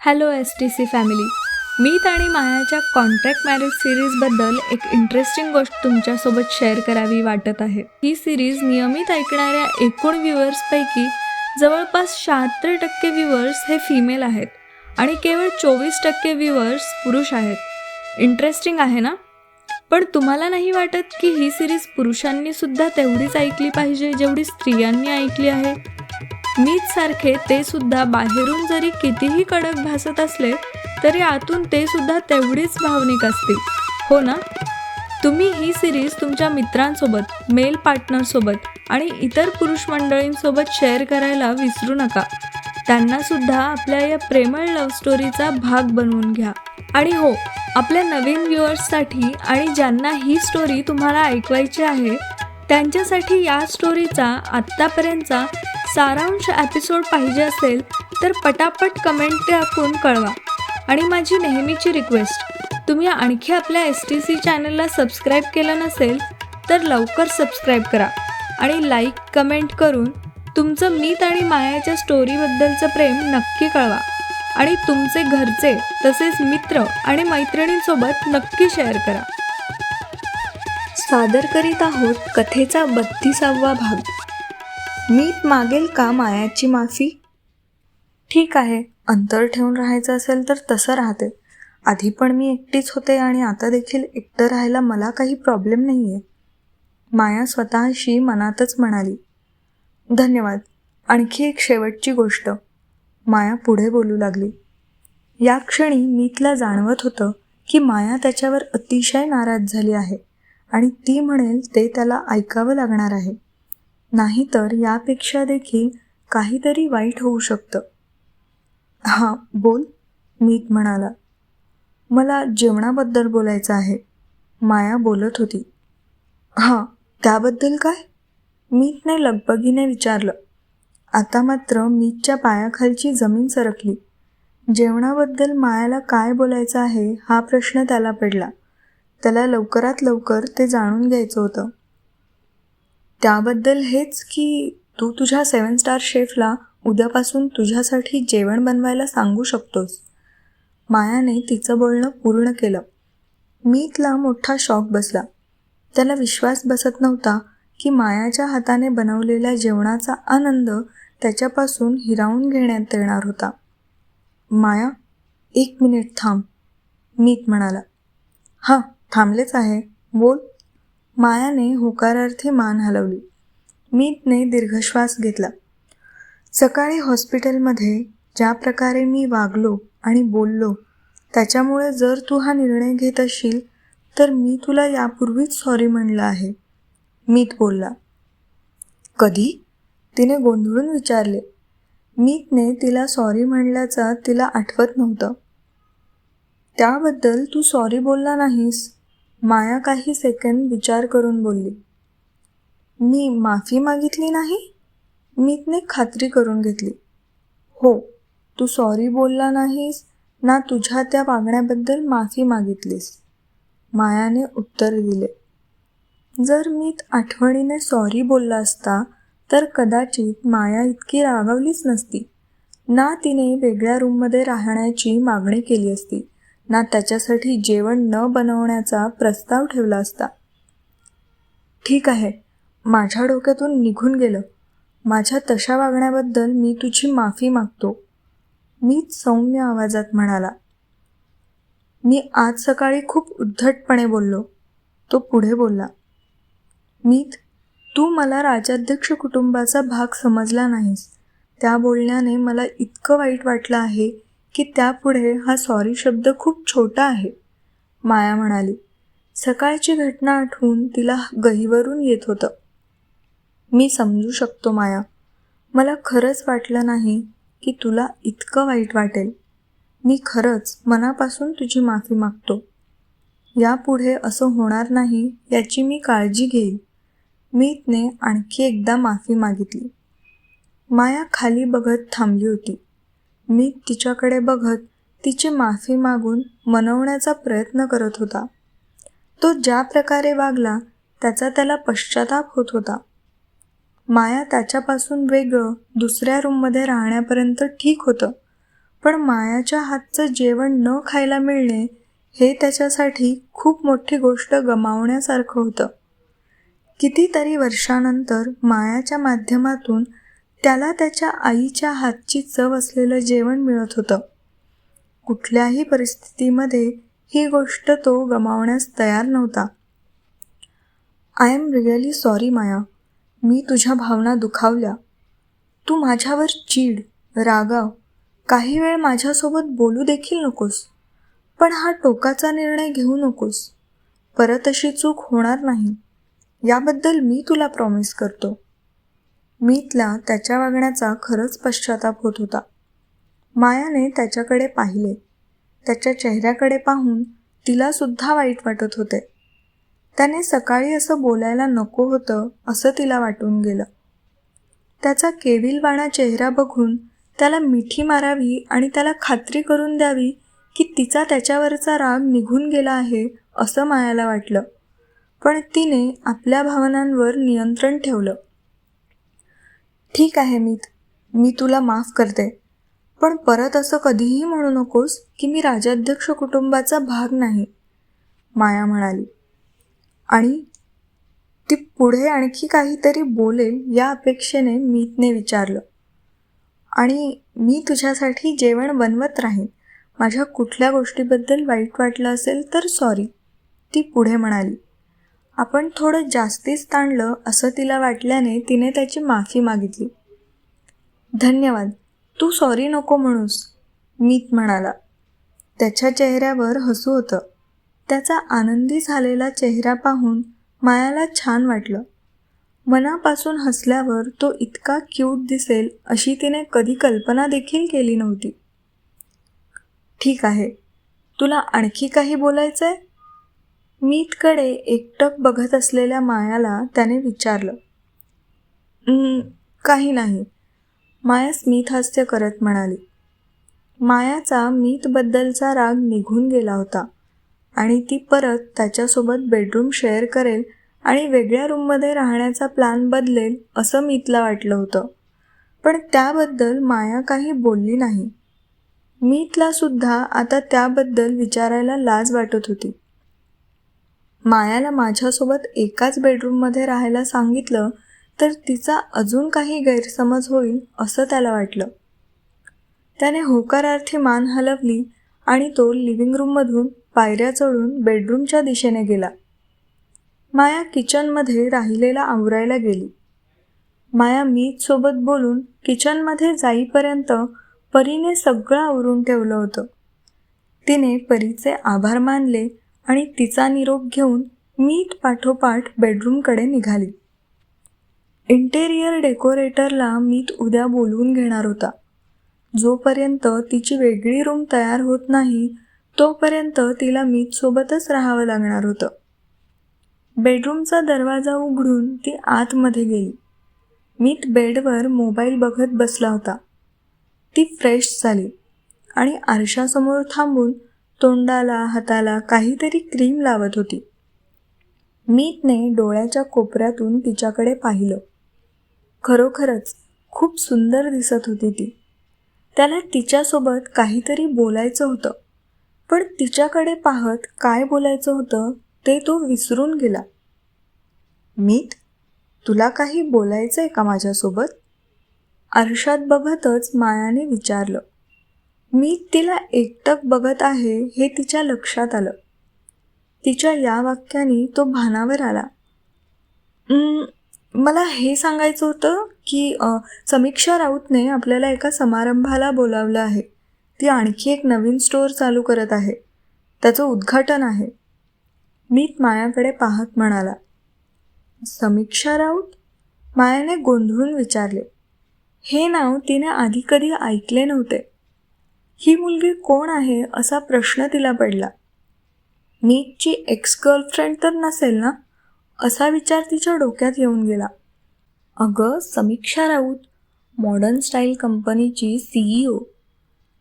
Hello S T C family meet आणि मायाच्या contract marriage सिरीजबद्दल एक इंटरेस्टिंग गोष्ट तुमच्यासोबत शेअर करावी वाटत आहे. ही सिरीज नियमित ऐकणाऱ्या एकूण व्ह्युअर्सपैकी जवळपास शहात्तर टक्के व्ह्युअर्स हे फिमेल आहेत आणि केवळ चोवीस टक्के व्ह्युअर्स पुरुष आहेत. इंटरेस्टिंग आहे ना? पण तुम्हाला नाही वाटत की ही सिरीज पुरुषांनी सुद्धा तेवढीच ऐकली पाहिजे जेवढी स्त्रियांनी ऐकली आहे? मीच सारखे ते सुद्धा बाहेरून जरी कितीही कडक भासत असले तरी आतून ते सुद्धा तेवढीच भावनिक असतील हो ना? तुम्ही ही सिरीज तुमच्या मित्रांसोबत मेल पार्टनरसोबत आणि इतर पुरुष मंडळींसोबत शेअर करायला विसरू नका. त्यांना सुद्धा आपल्या या प्रेमळ लव्ह स्टोरीचा भाग बनवून घ्या. आणि हो आपल्या नवीन व्ह्युअर्ससाठी आणि ज्यांना ही स्टोरी तुम्हाला ऐकवायची आहे त्यांच्यासाठी या स्टोरीचा आत्तापर्यंतचा सारांश एपिसोड पाहिजे असेल तर पटापट कमेंट टाकून कळवा. आणि माझी नेहमीची रिक्वेस्ट तुम्ही आणखी आपल्या एस टी सी चॅनलला सबस्क्राईब केलं नसेल तर लवकर सबस्क्राईब करा. आणि लाईक कमेंट करून तुमचं मीत आणि मायाच्या स्टोरीबद्दलचं प्रेम नक्की कळवा. आणि तुमचे घरचे तसेच मित्र आणि मैत्रिणींसोबत नक्की शेअर करा. सादर करीत आहोत कथेचा बत्तीसावा भाग. मी मागेल का मायाची माफी? ठीक आहे अंतर ठेवून राहायचं असेल तर तसं राहते. आधी पण मी एकटीच होते आणि आता देखील एकटं राहायला मला काही प्रॉब्लेम नाही आहे माया स्वतःशी मनातच म्हणाली धन्यवाद आणखी एक शेवटची गोष्ट. माया पुढे बोलू लागली. या क्षणी मीतला जाणवत होतं की माया त्याच्यावर अतिशय नाराज झाली आहे आणि ती म्हणेल ते त्याला ऐकावं लागणार आहे. नाहीतर यापेक्षा देखील काहीतरी वाईट होऊ शकतं. हां बोल. मीत म्हणाला. मला जेवणाबद्दल बोलायचं आहे. माया बोलत होती. हां त्याबद्दल काय? मीतने लगबगीने विचारलं. आता मात्र मीतच्या पायाखालची जमीन सरकली. जेवणाबद्दल मायाला काय बोलायचं आहे हा प्रश्न त्याला पडला. त्याला लवकरात लवकर ते जाणून घ्यायचं होतं. त्याबद्दल हेच की तू तुझ्या सेवन स्टार शेफला उद्यापासून तुझ्यासाठी जेवण बनवायला सांगू शकतोस. मायाने तिचं बोलणं पूर्ण केलं. मीतला मोठा शॉक बसला. त्याला विश्वास बसत नव्हता की मायाच्या हाताने बनवलेल्या जेवणाचा आनंद त्याच्यापासून हिरावून घेण्यात येणार होता. माया एक मिनिट थांब मीत म्हणाला. हां थांबलेच आहे. बोल. मायाने होकारार्थी मान हलवली. मीतने दीर्घश्वास घेतला. सकाळी हॉस्पिटलमध्ये ज्या प्रकारे मी वागलो आणि बोललो त्याच्यामुळे जर तू हा निर्णय घेत असशील तर मी तुला यापूर्वीच सॉरी म्हणलं आहे. मीत बोलला. कधी? तिने गोंधळून विचारले. मीतने तिला सॉरी म्हणल्याचं तिला आठवत नव्हतं. त्याबद्दल तू सॉरी बोलला नाहीस. माया काही सेकंद विचार करून बोलली मी माफी मागितली नाही? मीतने खात्री करून घेतली. हो तू सॉरी बोलला नाहीस ना तुझ्या त्या वागण्याबद्दल माफी मागितलीस. मायाने उत्तर दिले जर मीत आठवणीने सॉरी बोलला असता तर कदाचित माया इतकी रागावलीच नसती. ना तिने वेगळ्या रूममध्ये राहण्याची मागणी केली असती. ना त्याच्यासाठी जेवण न बनवण्याचा प्रस्ताव ठेवला असता. ठीक आहे माझ्या डोक्यातून निघून गेलं. माझ्या तशा वागण्याबद्दल मी तुझी माफी मागतो. मीच सौम्य आवाजात म्हणाला. मी आज सकाळी खूप उद्धटपणे बोललो. तो पुढे बोलला. मीत तू मला राजाध्यक्ष कुटुंबाचा भाग समजला नाहीस. त्या बोलण्याने मला इतकं वाईट वाटलं आहे की त्यापुढे हा सॉरी शब्द खूप छोटा आहे. माया म्हणाली सकाळची घटना आठवून तिला गहीवरून येत होतं. मी समजू शकतो माया. मला खरंच वाटलं नाही की तुला इतकं वाईट वाटेल. मी खरंच मनापासून तुझी माफी मागतो. यापुढे असं होणार नाही याची मी काळजी घेईल मीतने आणखी एकदा माफी मागितली. माया खाली बघत थांबली होती. मी तिच्याकडे बघत तिची माफी मागून मनवण्याचा प्रयत्न करत होता. तो ज्या प्रकारे वागला त्याचा त्याला पश्चाताप होत होता. माया त्याच्यापासून वेगळं दुसऱ्या रूममध्ये राहण्यापर्यंत ठीक होतं पण मायाच्या हातचं जेवण न खायला मिळणे हे त्याच्यासाठी खूप मोठी गोष्ट गमावण्यासारखं होतं. कितीतरी वर्षानंतर मायाच्या माध्यमातून त्याला त्याच्या आईच्या हातची चव असलेलं जेवण मिळत होतं. कुठल्याही परिस्थितीमध्ये ही गोष्ट तो गमावण्यास तयार नव्हता. I am really sorry Maya. मी तुझ्या भावना दुखावल्या. तू माझ्यावर चीड रागाव. काही वेळ माझ्यासोबत बोलू देखील नकोस. पण हा टोकाचा निर्णय घेऊ नकोस. परत अशी चूक होणार नाही. याबद्दल मी तुला प्रॉमिस करतो. मीतला त्याच्या वागण्याचा खरंच पश्चाताप होत होता. मायाने त्याच्याकडे पाहिले. त्याच्या चेहऱ्याकडे पाहून तिलासुद्धा वाईट वाटत होते. त्याने सकाळी असं बोलायला नको होतं असं तिला वाटून गेलं. त्याचा केविलवाणा चेहरा बघून त्याला मिठी मारावी आणि त्याला खात्री करून द्यावी की तिचा त्याच्यावरचा राग निघून गेला आहे असं मायाला वाटलं. पण तिने आपल्या भावनांवर नियंत्रण ठेवलं. ठीक आहे मीत. मी तुला माफ करते. पण परत असं कधीही म्हणू नकोस की मी राजाध्यक्ष कुटुंबाचा भाग नाही माया म्हणाली. आणि ती पुढे आणखी काहीतरी बोलेल या अपेक्षेने मीतने विचारलं. आणि मी तुझ्यासाठी जेवण बनवत राहीन. माझ्या कुठल्या गोष्टीबद्दल वाईट वाटलं असेल तर सॉरी ती पुढे म्हणाली. आपण थोडं जास्तीच ताणलं असं तिला वाटल्याने तिने त्याची माफी मागितली. धन्यवाद. तू सॉरी नको म्हणूस मीत म्हणाला. त्याच्या चेहऱ्यावर हसू होतं. त्याचा आनंदी झालेला चेहरा पाहून मायाला छान वाटलं. मनापासून हसल्यावर तो इतका क्यूट दिसेल अशी तिने कधी कल्पना देखील केली नव्हती. ठीक आहे. तुला आणखी काही बोलायचं आहे मीतकडे एकटक बघत असलेल्या मायाला त्याने विचारलं काही नाही. माया स्मित हास्य करत म्हणाली. मायाचा मीतबद्दलचा राग निघून गेला होता आणि ती परत त्याच्यासोबत बेडरूम शेअर करेल आणि वेगळ्या रूममध्ये राहण्याचा प्लॅन बदलेल असं मीतला वाटलं होतं. पण त्याबद्दल माया काही बोलली नाही. मीतला सुद्धा आता त्याबद्दल विचारायला लाज वाटत होती. मायाला माझ्यासोबत एकाच बेडरूममध्ये राहायला सांगितलं तर तिचा अजून काही गैरसमज होईल असं त्याला वाटलं. त्याने होकारार्थी मान हलवली आणि तो लिव्हिंग रूममधून पायऱ्या चढून बेडरूमच्या दिशेने गेला. माया किचनमध्ये राहिलेला आवरायला गेली. माया सोबत बोलून किचनमध्ये जाईपर्यंत परीने सगळं आवरून ठेवलं होतं. तिने परीचे आभार मानले आणि तिचा निरोप घेऊन मीट पाठोपाठ बेडरूमकडे निघाली. इंटेरियर डेकोरेटरला मीत उद्या बोलवून घेणार होता. जोपर्यंत तिची वेगळी रूम तयार होत नाही तोपर्यंत तिला मीतसोबतच राहावं लागणार होतं. बेडरूमचा दरवाजा उघडून ती आतमध्ये गेली. मीत बेडवर मोबाईल बघत बसला होता. ती फ्रेश झाली आणि आरशासमोर थांबून तोंडाला हाताला काहीतरी क्रीम लावत होती. मीतने डोळ्याच्या कोपऱ्यातून तिच्याकडे पाहिलं. खरोखरच खूप सुंदर दिसत होती ती. त्याला तिच्यासोबत काहीतरी बोलायचं होतं. पण तिच्याकडे पाहत काय बोलायचं होतं ते तो विसरून गेला. मीत तुला काही बोलायचं आहे का माझ्यासोबत? आरशात बघतच मायाने विचारलं. मी तिला एकटक बघत आहे हे तिच्या लक्षात आलं. तिच्या या वाक्याने तो भानावर आला. मला हे सांगायचं होतं की समीक्षा राऊतने आपल्याला एका समारंभाला बोलावलं आहे. ती आणखी एक नवीन स्टोअर चालू करत आहे. त्याचं उद्घाटन आहे. मीत मायाकडे पाहत म्हणाला. समीक्षा राऊत? मायाने गोंधळून विचारले. हे नाव तिने आधी कधी ऐकले नव्हते. ही मुलगी कोण आहे असा प्रश्न तिला पडला. मीतची एक्स गर्लफ्रेंड तर नसेल ना? असा विचार तिच्या डोक्यात येऊन गेला. अगं समीक्षा राऊत मॉडर्न स्टाईल कंपनीची सीईओ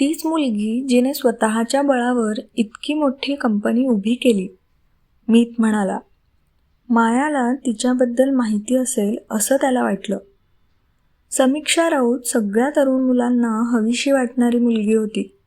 तीच मुलगी जिने स्वतःच्या बळावर इतकी मोठी कंपनी उभी केली. मीत म्हणाला मायाला तिच्याबद्दल माहिती असेल असं त्याला वाटलं. समीक्षा राऊत सगळ्या तरुण मुलांना हवीशी वाटणारी मुलगी होती.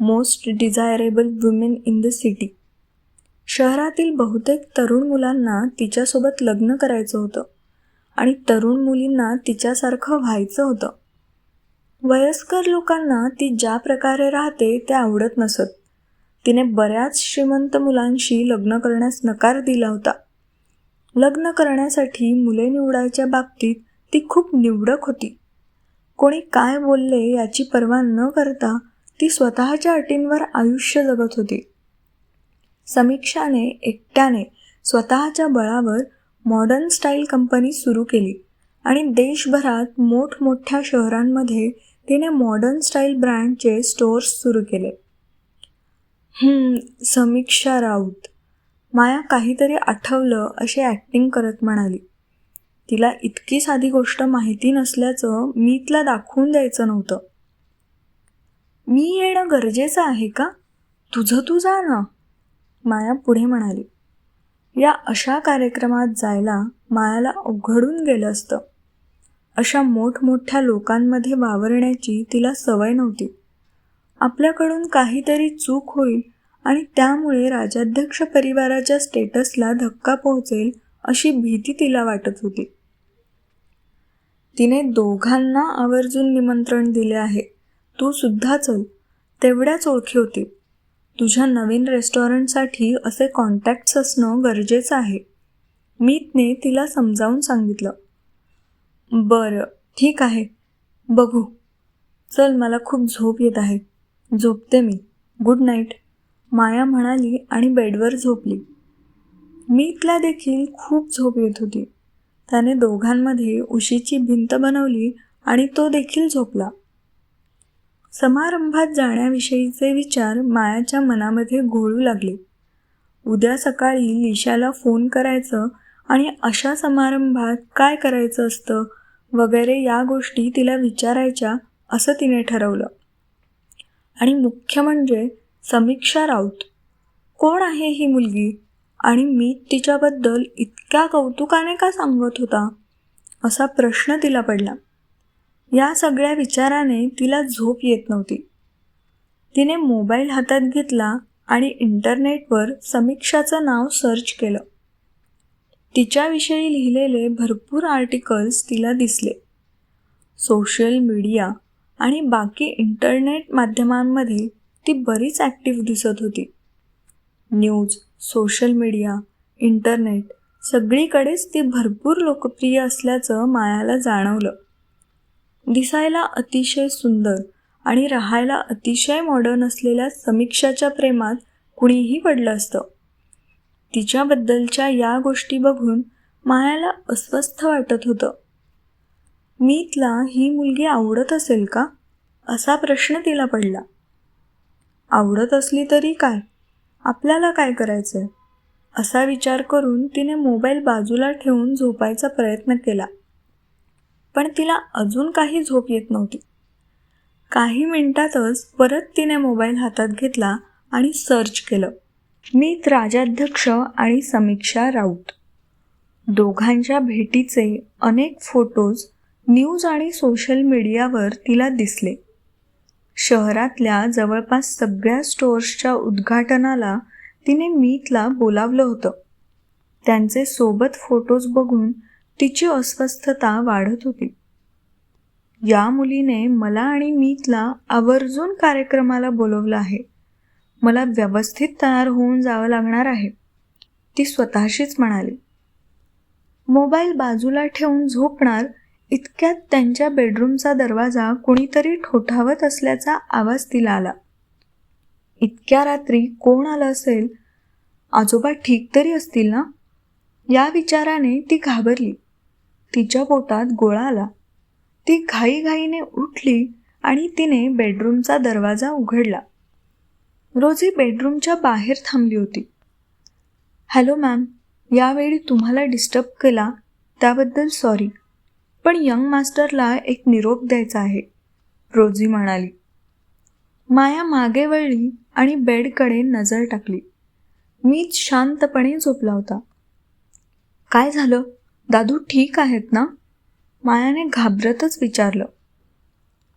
Most desirable women in the city शहरातील बहुतेक तरुण मुलांना तिच्यासोबत लग्न करायचं होतं आणि तरुण मुलींना तिच्यासारखं व्हायचं होतं. वयस्कर लोकांना ती ज्या प्रकारे राहते ते आवडत नसत. तिने बऱ्याच श्रीमंत मुलांशी लग्न करण्यास नकार दिला होता. लग्न करण्यासाठी मुले निवडायच्या बाबतीत ती खूप निवडक होती. कोणी काय बोलले याची पर्वा न करता ती स्वतःच्या अटींवर आयुष्य जगत होती. समीक्षाने एकट्याने स्वतःच्या बळावर मॉडर्न स्टाईल कंपनी सुरू केली आणि देशभरात मोठमोठ्या शहरांमध्ये तिने मॉडर्न स्टाईल ब्रँडचे स्टोअर्स सुरू केले. समीक्षा राऊत. माया काहीतरी आठवलं अशी ॲक्टिंग करत म्हणाली. तिला इतकी साधी गोष्ट माहिती नसल्याचं मी तिला दाखवून द्यायचं नव्हतं. मी येणं गरजेचं आहे का? तुझं तू जा ना माया पुढे म्हणाली. या अशा कार्यक्रमात जायला मायाला अवघडून गेलं असतं. अशा मोठमोठ्या लोकांमध्ये वावरण्याची तिला सवय नव्हती. आपल्याकडून काहीतरी चूक होईल आणि त्यामुळे राजाध्यक्ष परिवाराच्या स्टेटसला धक्का पोहोचेल अशी भीती तिला वाटत होती. तिने दोघांना आवर्जून निमंत्रण दिले आहे. तू सुद्धा चल. तेवढ्याच ओळखी होती. तुझ्या नवीन रेस्टॉरंटसाठी असे कॉन्टॅक्ट्स असणं गरजेचं आहे. मीतने तिला समजावून सांगितलं. बरं ठीक आहे. बघू. चल मला खूप झोप येत आहे. झोपते मी. Good night. माया म्हणाली आणि बेडवर झोपली. मीतला देखील खूप झोप येत होती. त्याने दोघांमध्ये उशीची भिंत बनवली आणि तो देखील झोपला. समारंभात जाण्याविषयीचे विचार मायाच्या मनामध्ये घोळू लागले. उद्या सकाळी लिशाला फोन करायचं आणि अशा समारंभात काय करायचं असतं वगैरे या गोष्टी तिला विचारायच्या असं तिने ठरवलं. आणि मुख्य म्हणजे समीक्षा राऊत. कोण आहे ही मुलगी? आणि मी तिच्याबद्दल इतक्या कौतुकाने का सांगत होता? असा प्रश्न तिला पडला. या सगळ्या विचाराने तिला झोप येत नव्हती. तिने मोबाईल हातात घेतला आणि इंटरनेटवर समीक्षाचं नाव सर्च केलं. तिच्याविषयी लिहिलेले भरपूर आर्टिकल्स तिला दिसले. सोशल मीडिया आणि बाकी इंटरनेट माध्यमांमध्ये ती बरीच ॲक्टिव्ह दिसत होती. न्यूज सोशल मीडिया इंटरनेट सगळीकडेच ती भरपूर लोकप्रिय असल्याचं मायाला जाणवलं. दिसायला अतिशय सुंदर आणि राहायला अतिशय मॉडर्न असलेल्या समीक्षाच्या प्रेमात कुणीही पडलं असतं. तिच्याबद्दलच्या या गोष्टी बघून मायाला अस्वस्थ वाटत होतं. मीतला ही मुलगी आवडत असेल का? असा प्रश्न तिला पडला. आवडत असली तरी काय? आपल्याला काय करायचं आहे असा विचार करून तिने मोबाईल बाजूला ठेवून झोपायचा प्रयत्न केला. पण तिला अजून काही झोप येत नव्हती. काही मिनिटातच परत तिने मोबाईल हातात घेतला आणि सर्च केलं. मीत राजाध्यक्ष आणि समीक्षा राऊत. दोघांच्या भेटीचे अनेक फोटोज न्यूज आणि सोशल मीडियावर तिला दिसले. शहरातल्या जवळपास सगळ्या स्टोअर्सच्या उद्घाटनाला तिने मीतला बोलावलं होतं. त्यांचे सोबत फोटोज बघून तिची अस्वस्थता वाढत होती. या मुलीने मला आणि मीतला आवर्जून कार्यक्रमाला बोलवलं आहे. मला व्यवस्थित तयार होऊन जावं लागणार आहे. ती स्वतःशीच म्हणाली. मोबाईल बाजूला ठेवून झोपणार इतक्यात त्यांच्या बेडरूमचा दरवाजा कुणीतरी ठोठावत असल्याचा आवाज तिला आला. इतक्या रात्री कोण आलं असेल? आजोबा ठीक तरी असतील ना? या विचाराने ती घाबरली. तिच्या पोटात गोळा आला. ती घाईघाईने उठली आणि तिने बेडरूमचा दरवाजा उघडला. रोजी बेडरूमच्या बाहेर थांबली होती. हॅलो मॅम यावेळी तुम्हाला डिस्टर्ब केला त्याबद्दल सॉरी पण यंग मास्टरला एक निरोप द्यायचा आहे. रोजी म्हणाली माया मागे वळली आणि बेडकडे नजर टाकली. मीच शांतपणे झोपला होता. काय झालं? दादू ठीक आहेत ना? मायाने घाबरतच विचारलं.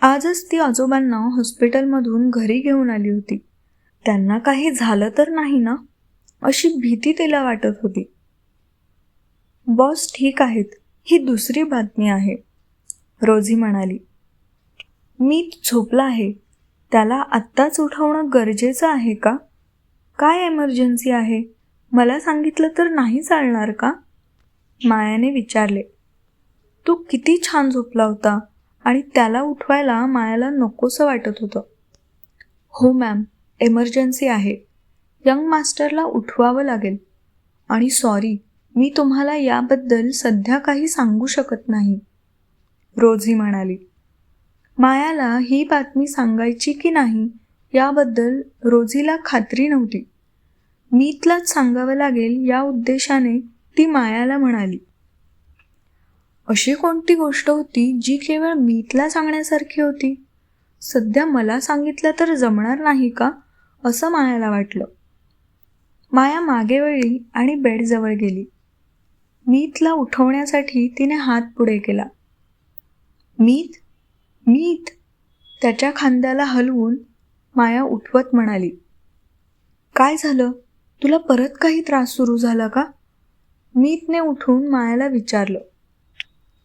आजच ती आजोबांना हॉस्पिटलमधून घरी घेऊन आली होती. त्यांना काही झालं तर नाही ना? अशी भीती तिला वाटत होती. बॉस ठीक आहेत. ही दुसरी बातमी आहे. रोझी म्हणाली मी झोपला आहे. त्याला आत्ताच उठवणं गरजेचं आहे का? काय एमर्जन्सी आहे? मला सांगितलं तर नाही चालणार का? मायाने विचारले तू किती छान झोपला होता आणि त्याला उठवायला मायाला नकोसं वाटत होतं. हो मॅम एमर्जन्सी आहे. यंग मास्टरला उठवावं लागेल. आणि सॉरी मी तुम्हाला याबद्दल सध्या काही सांगू शकत नाही. रोझी म्हणाली. मायाला ही बातमी सांगायची की नाही याबद्दल रोझीला खात्री नव्हती. मीतलाच सांगावं लागेल या उद्देशाने ती मायाला म्हणाली. अशी कोणती गोष्ट होती जी केवळ मीतला सांगण्यासारखी होती? सध्या मला सांगितलं तर जमणार नाही का असं मायाला वाटलं. माया मागे वळली आणि बेडजवळ गेली. मीतला उठवण्यासाठी तिने हात पुढे केला. मीत मीत त्याच्या खांद्याला हलवून माया उठवत म्हणाली. काय झालं? तुला परत काही त्रास सुरू झाला का? मीतने उठून मायाला विचारलं.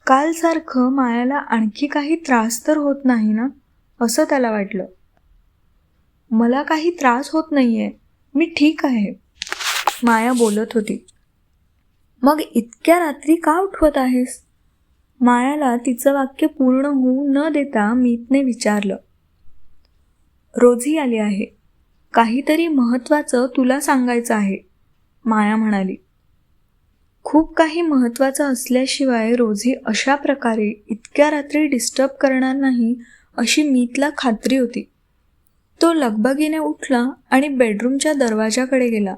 कालसारखं मायाला आणखी काही त्रास तर होत नाही ना? असं त्याला वाटलं. मला काही त्रास होत नाहीये. मी ठीक आहे माया बोलत होती. मग इतक्या रात्री का उठवत आहेस? मायाला तिचं वाक्य पूर्ण होऊ न देता मीतने विचारलं. रोझी आली आहे. काहीतरी महत्त्वाचं तुला सांगायचं आहे माया म्हणाली. खूप काही महत्त्वाचं असल्याशिवाय रोझी अशा प्रकारे इतक्या रात्री डिस्टर्ब करणार नाही अशी मीतला खात्री होती. तो लगबगीने उठला आणि बेडरूमच्या दरवाजाकडे गेला.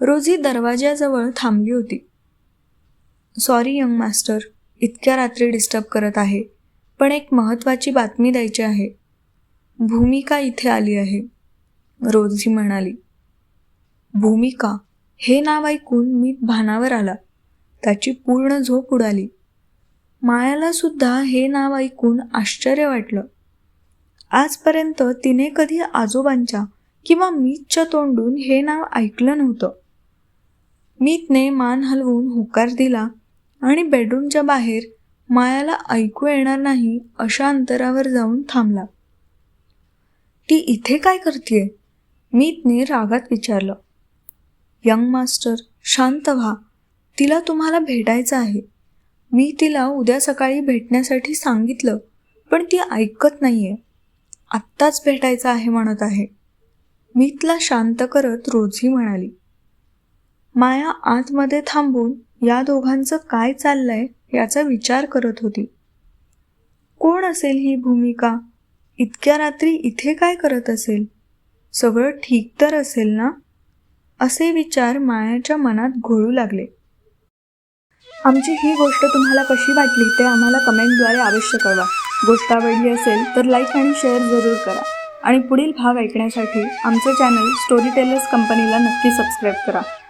रोझी दरवाजाजवळ थांबली होती. सॉरी यंग मास्टर इतक्या रात्री डिस्टर्ब करत आहे. पण एक महत्त्वाची बातमी द्यायची आहे. भूमिका इथे आली आहे रोझी म्हणाली. भूमिका? हे नाव ऐकून मी भानावर आला. त्याची पूर्ण झोप उडाली. मायाला सुद्धा हे नाव ऐकून आश्चर्य वाटलं. आजपर्यंत तिने कधी आजोबांच्या किंवा मीच्या तोंडून हे नाव ऐकलं नव्हतं. मीतने मान हलवून होकार दिला आणि बेडरूमच्या बाहेर मायाला ऐकू येणार नाही अशा अंतरावर जाऊन थांबला. ती इथे काय करतीये? मीतने रागात विचारलं. यंग मास्टर शांत व्हा. तिला तुम्हाला भेटायचं आहे. मी तिला उद्या सकाळी भेटण्यासाठी सांगितलं पण ती ऐकत नाहीये. आत्ताच भेटायचं आहे म्हणत आहे. मी तिला शांत करत रोझी म्हणाली. माया आतमध्ये थांबून या दोघांचं काय चाललंय याचा विचार करत होती. कोण असेल ही भूमिका? इतक्या रात्री इथे काय करत असेल? सगळं ठीक तर असेल ना? असे विचार मायाच्या मनात घोळू लागले. आमची ही गोष्ट तुम्हाला कशी वाटली ते आम्हाला कमेंटद्वारे अवश्य कळवा. गोष्ट आवडली असेल तर लाईक आणि शेअर जरूर करा. आणि पुढील भाग ऐकण्यासाठी आमचं चॅनल स्टोरी टेलर्स कंपनीला नक्की सबस्क्राईब करा.